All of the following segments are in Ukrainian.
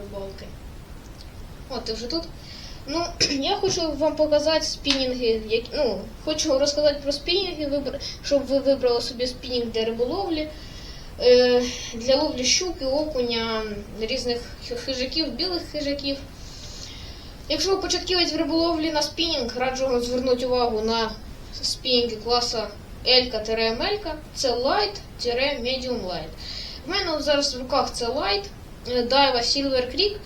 рибалки. От, ти вже тут. Ну, я хочу вам показати спінінги. Які, ну, хочу розказати про спінінги, щоб ви вибрали собі спінінг для риболовлі, е, для ловлі щуки, окуня, різних хижаків, білих хижаків. Якщо ви початківець в риболовлі на спінінг, раджу вам звернути увагу на спінінги класу L-МL. Це light-medium light. У мене зараз в руках це light, е, Daiwa Silver Creek.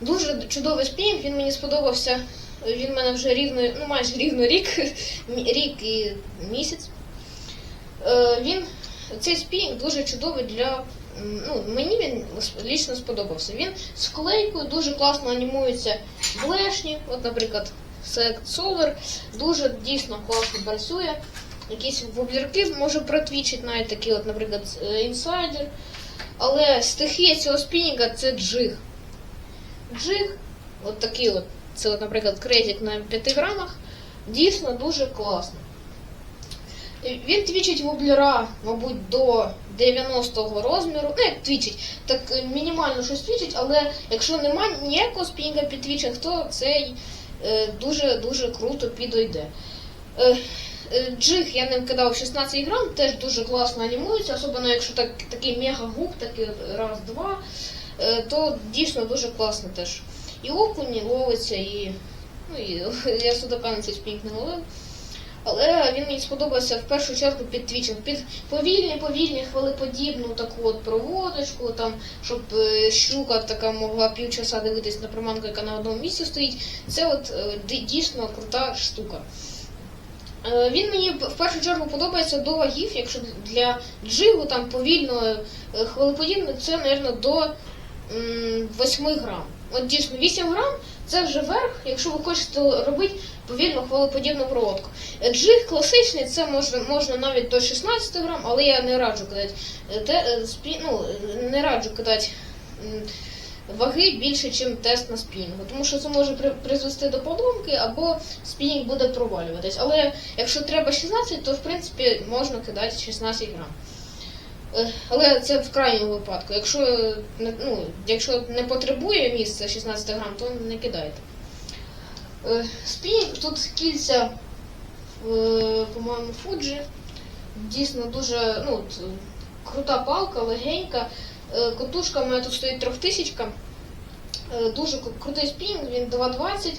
Дуже чудовий спінінг, він мені сподобався. Він в мене вже рівно, ну майже рівно рік, рік і місяць. Е, Він, цей спінінг дуже чудовий для. Ну, мені він лічно сподобався. Він з вклейкою дуже класно анімується блешні. От, наприклад, Select Solar дуже дійсно класно працює. Якісь воблерки може протвічити, навіть такі, от, наприклад, інсайдер. Але стихія цього спінінга це джиг. Джиг, от такий от, це, от, наприклад, кредит на 5 грамах, дійсно дуже класно. Він твічить воблера, мабуть, до 90-го розміру. Ну, як твічить, так е, мінімально щось твічить, але якщо немає ніякого спінінга під твічинг, то цей е, дуже-дуже круто підойде. Е, Джиг я ним кидав 16 грам, теж дуже класно анімується, особливо якщо так, такий мега-гук, такий раз-два, е, то дійсно дуже класно теж. І окуні ловиться, і, ну, і я судака на цей не ловив. Але він мені сподобався в першу чергу під твічем. Під повільні, повільні, хвилеподібну таку от проводочку, там, щоб е, щука така могла півчаса дивитись на приманку, яка на одному місці стоїть. Це от дійсно крута штука. Е, Він мені в першу чергу подобається до вагів, якщо для джигу там повільно е, хвилеподібно, це, мабуть, до 8 грам. От дійсно 8 грам це вже верх, якщо ви хочете робити повільно хвилеподібну проводку. Е, Джиг класичний, це можна, можна навіть до 16 грам, але я не раджу кидати, те, ну, не раджу кидати ваги більше, ніж тест на спінінгу, тому що це може призвести до поломки або спінінг буде провалюватись. Але якщо треба 16, то в принципі можна кидати 16 грам. Е, Але це в крайньому випадку. Якщо не, ну, якщо не потребує місця 16 грам, то не кидайте. Е, Спінінг тут кільця, е, по-моєму, Fuji. Дійсно дуже ну, е, крута палка, легенька. Е, Котушка в мене тут стоїть трьохтисячка. Е, Дуже крутий спінінг, він 2,20,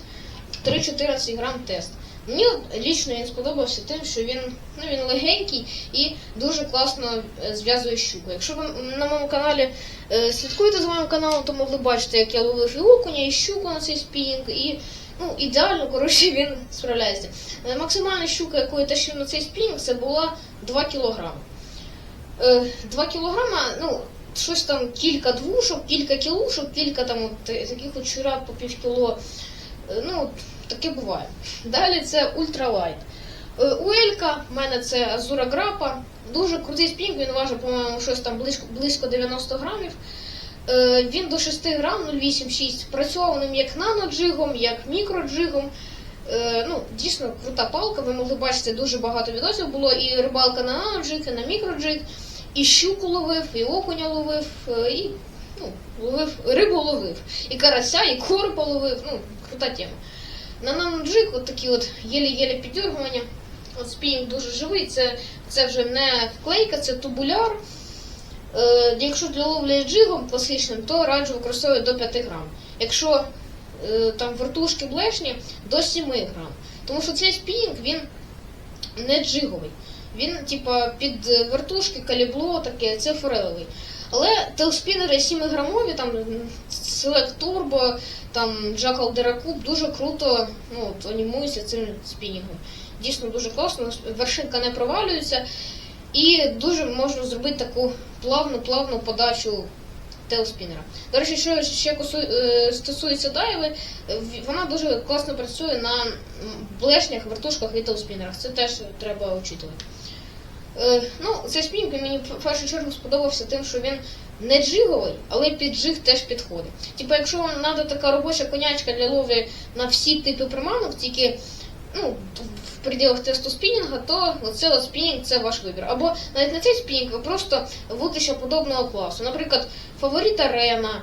3,14 грам тест. Мені лічно він сподобався тим, що він, ну, він легенький і дуже класно е, зв'язує щуку. Якщо ви на моєму каналі слідкуєте за моїм каналом, то могли бачити, як я ловив і окуня, і щуку на цей спінінг, і ну, ідеально, коротше, він справляється. Максимальна щука, яку я тащив на цей спінінг, це була 2 кілограми. Е, 2 кілограма, ну, щось там кілька двушок, кілька кілушок, кілька там от, е, таких от щурят по пів кіло. Е, Ну, таке буває. Далі це ультралайт. Е, У Елька в мене це Азура Грапа. Дуже крутий спінг, він важить, по-моєму, щось там близько, близько 90 грамів. Він до 6 грам 0,86. Працював ним як наноджигом, як мікроджигом. Ну, дійсно крута палка. Ви могли бачити дуже багато відосів. Було і рибалка на наноджиг, і на мікроджиг, і щуку ловив, і окуня ловив, е, і ну, ловив, рибу ловив. І карася, і корпа ловив. Ну, крута тема. На наноджиг от такі от єлі-єлі піддергування. От спінінг дуже живий. Це, це вже не вклейка, це тубуляр. Е, якщо для ловлі джигом класичним, то раджу використовувати до 5 грам. Якщо е, там вертушки блешні, до 7 грам. Тому що цей спінінг він не джиговий. Він, типа, під е, вертушки, калібло, таке, це форелевий. Але телспінери 7-грамові, там Select Turbo, там Jackal Deracoup дуже круто ну, от, анімуються цим спінінгом. Дійсно дуже класно, вершинка не провалюється. І дуже можна зробити таку плавну-плавну подачу телспінера. До речі, що ще е, стосується дайви, вона дуже класно працює на блешнях, вертушках і телспінерах. Це теж треба очитувати. Е, ну, цей спінінг мені в першу чергу сподобався тим, що він не джиговий, але під джиг теж підходить. Типу, якщо вам треба така робоча конячка для ловлі на всі типи приманок, тільки ну, в пределах тесту спінінга, то от спінінг це ваш вибір. Або навіть не цей спінінг, ви просто вутрища подобного класу. Наприклад, фаворит арена,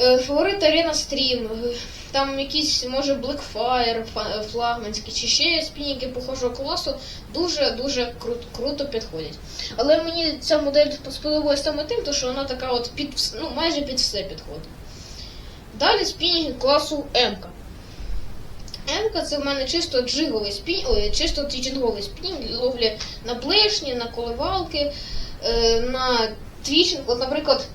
Е, Фаворит Arena Stream, е, там якісь, може, Blackfire, флагманські, чи ще спінінги похожого класу дуже-дуже кру- круто підходять. Але мені ця модель сподобалась саме тим, що вона така от під ну, майже під все підходить. Далі спінінги класу М. М це в мене чисто джиговий спінь, ой, чисто твічинговий спінінг, ловлі на блешні, на коливалки, е, на твічинг. От, наприклад,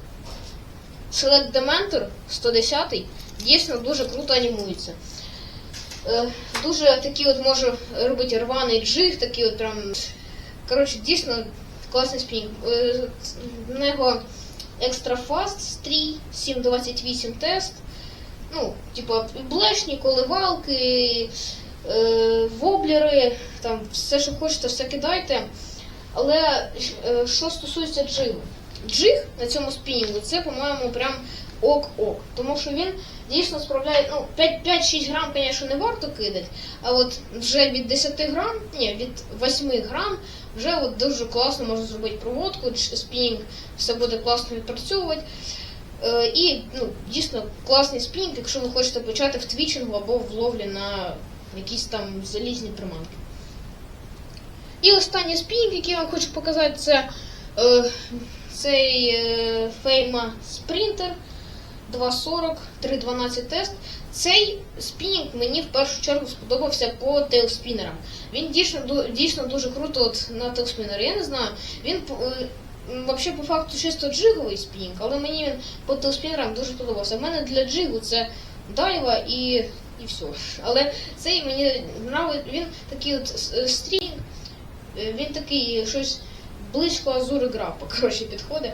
Select Dementor 110 дійсно дуже круто анімується. Е, дуже такий от може робити рваний джиг, такий от прям. Коротше, дійсно класний спінінг. Е, нього Extra Fast стрій, 728 тест. Ну, типа, блешні, коливалки, е, воблери, там все, що хочете, все кидайте. Але що стосується джигу, джиг на цьому спінінгу, це, по-моєму, прям ок-ок. Тому що він дійсно справляє, ну, 5-6 грам, звісно, не варто кидати, а от вже від 10 грам, ні, від 8 грам вже от дуже класно можна зробити проводку, спінінг, все буде класно відпрацьовувати. Е, І ну, дійсно класний спінінг, якщо ви хочете почати в твічингу або в ловлі на якісь там залізні приманки. І останній спінінг, який я вам хочу показати, це е, цей е, Fema Sprinter 240 312 тест. Цей спінінг мені в першу чергу сподобався по тейлспінерам. Він дійсно, дійсно дуже круто от на тейлспінері. Я не знаю, він е, вообще по факту чисто джиговий спінінг, але мені він по тейлспінерам дуже подобався. У мене для джигу це дайва і, і все. Але цей мені нравиться, він такий от е, стрінг, він такий щось близько азури грапа, коротше, підходить.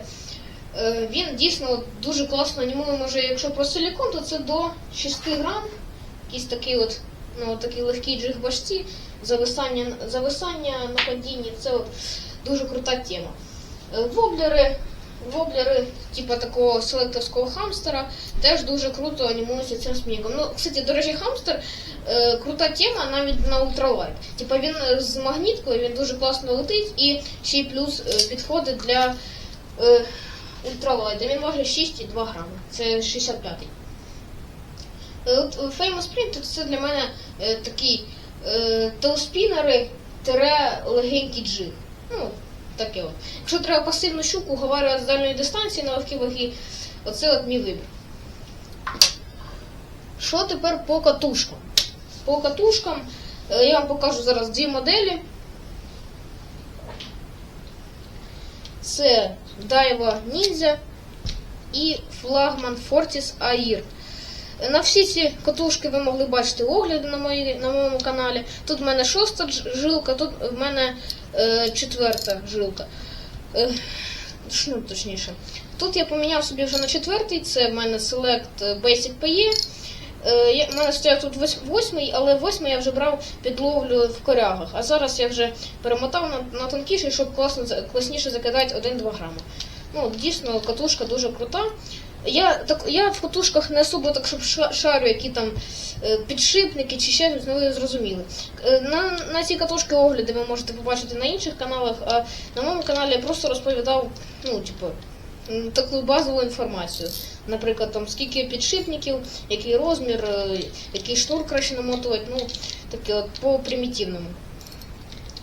Е, Він дійсно дуже класно анімує, може, якщо про силікон, то це до 6 грам. Якийсь такий от, ну, такий легкий джиг зависання, зависання на падінні, це от дуже крута тема. Е, Воблери, воблери, типу такого селекторського хамстера, теж дуже круто анімуються цим смігом. Ну, кстати, до речі, хамстер е, крута тема навіть на ультралайт. Типа він е, з магніткою, він дуже класно летить і ще й плюс е, підходить для е, ультралайта. Він важить 6,2 грами. Це 65-й. Е, От Famous Print це для мене е, такий е, телспінери тире легенький джиг. Ну, таке от. Якщо треба пасивну щуку, говорю з дальньої дистанції на легкі ваги, оце от мій вибір. Що тепер по катушкам? По катушкам е, я вам покажу зараз дві моделі. Це Daiwa Ninja і флагман Fortis Air. На всі ці катушки ви могли бачити огляди на, мої, на моєму каналі. Тут в мене шоста жилка, тут в мене е, четверта жилка. Е, шнур, точніше. Тут я поміняв собі вже на четвертий, це в мене Select Basic PE. Е, в мене стояв тут восьмий, але восьмий я вже брав під ловлю в корягах. А зараз я вже перемотав на, на тонкіший, щоб класно, класніше закидати 1-2 грами. Ну, дійсно, катушка дуже крута. Я, так, я в катушках не особо так, щоб шарю, які там е, підшипники чи ще щось, ну ви зрозуміли. Е, На, на ці катушки огляди ви можете побачити на інших каналах, а на моєму каналі я просто розповідав, ну, типу, таку базову інформацію. Наприклад, там скільки підшипників, який розмір, е, який шнур краще намотувати, ну, таке от по примітивному.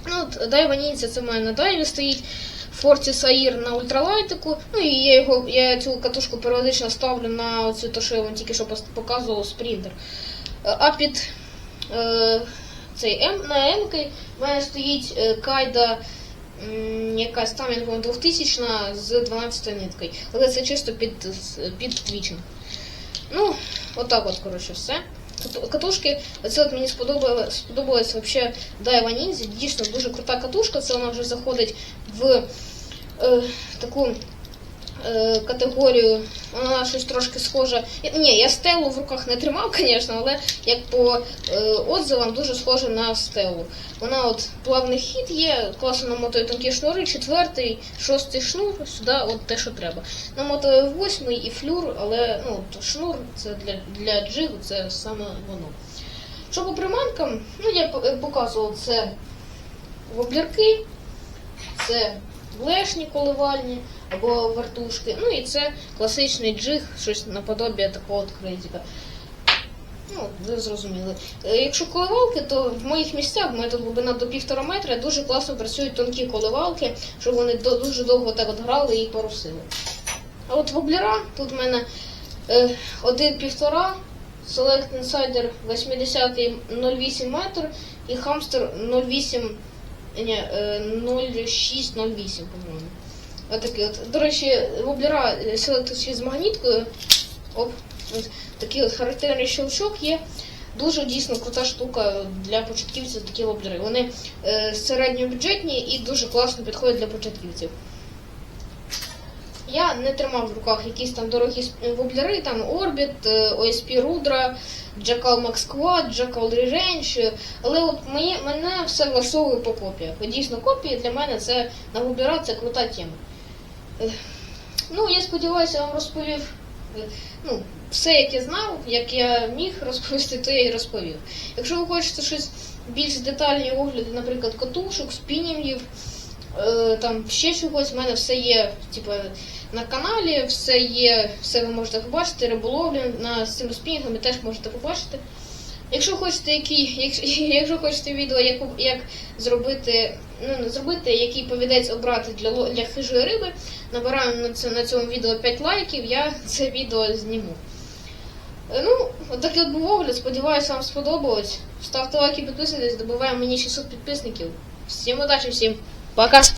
Ну, от Дайва Нінця це мене на дайві стоїть. Fortis Air на ультралайтику. Ну і я його, я цю катушку періодично ставлю на цю, то, що я вам тільки що показував спринтер. Е, А під е, цей М на М в мене стоїть е, кайда якась там, я пам'ятаю, 2000 з 12 ниткою. Але це чисто під, під твічинг. Ну, отак от, коротше, все. Катушки, це от мені сподобалось, сподобалось вообще Дайва Ninja. Дійсно дуже крута катушка. Це вона вже заходить в е, таку е, категорію. Вона щось трошки схожа. Ні, я стелу в руках не тримав, звісно, але як по е, отзивам дуже схожа на стелу. Вона от плавний хід є, класно намотує тонкі шнури, четвертий, шостий шнур, сюди от те, що треба. Намотує восьмий і флюр, але ну, то шнур це для, для джигу, це саме воно. Що по приманкам, ну я показував це воблерки, це блешні коливальні, або вертушки. Ну і це класичний джиг, щось наподобие такого от. Ну, ви зрозуміли. Е, Якщо коливалки, то в моїх місцях, в мене тут глибина до півтора метра, дуже класно працюють тонкі коливалки, щоб вони дуже довго так от грали і порусили. А от воблера, тут в мене е, один півтора, Select Insider 80 0,8 метр і хамстер 0,8, ні, е, 0,6 0,8, по-моєму. Отакий от. До речі, воблера е, Select з магніткою. Оп, ось такий от характерний щелчок є. Дуже дійсно крута штука для початківців такі воблери. Вони е, середньобюджетні і дуже класно підходять для початківців. Я не тримав в руках якісь там дорогі воблери, там Orbit, е, OSP Rudra, Jackal Max Quad, Jackal але от мені, мене все влаштовує по копіях. Дійсно, копії для мене це на воблера це крута тема. Е, Ну, я сподіваюся, я вам розповів е, ну, все, як я знав, як я міг розповісти, то я і розповів. Якщо ви хочете щось більш детальні огляди, наприклад, катушок, спінінгів, е, там ще чогось, в мене все є, типу, на каналі, все є, все ви можете побачити, риболовлю на з цими спінінгами теж можете побачити. Якщо хочете, які, якщо, якщо хочете відео, як, як зробити, ну зробити, який повідець обрати для, для хижої риби, набираємо на, це, на цьому відео 5 лайків, я це відео зніму. Е, Ну, от от був огляд, сподіваюся, вам сподобалось. Ставте лайки, підписуйтесь, добиваємо мені 600 підписників. Всім удачі, всім пока!